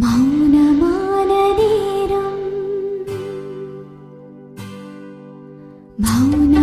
മൗനമാനേരം മൗന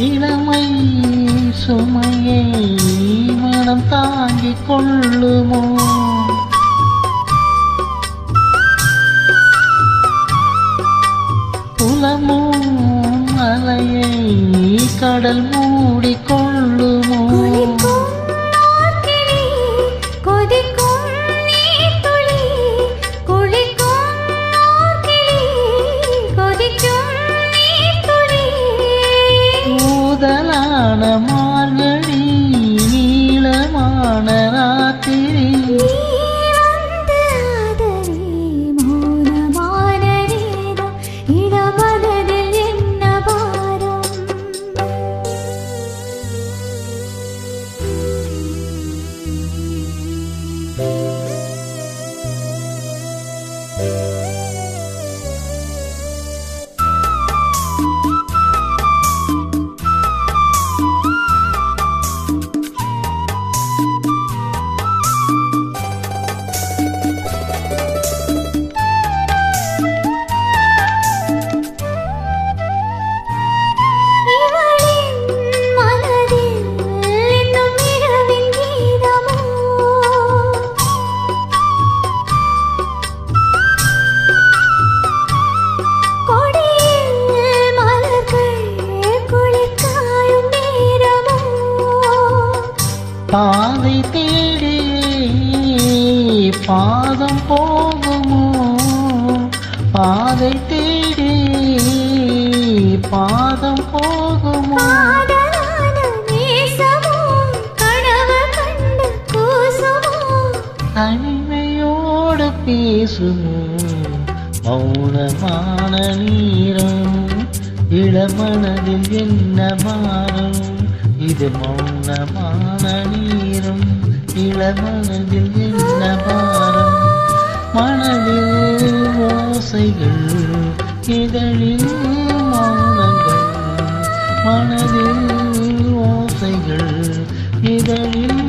இளமை சுமையை மனம் தாங்கிக் கொள்ளுமோ? புலமும் மலையை கடல் மூடிக் Música பாதை தேடி பாதம் போகுமோ? பாதை தேடி பாதம் போகுமோ? தனிமையோடு பேசுமோ? மௌனமான நீரம் இளமனதில் என்ன மாறும்? இது மௌனமான நீரம் இளமனதில் என்ன பாரம்? மனதில் ஓசைகள் இதழில் மௌனங்கள். மனதில் ஓசைகள் இதழில்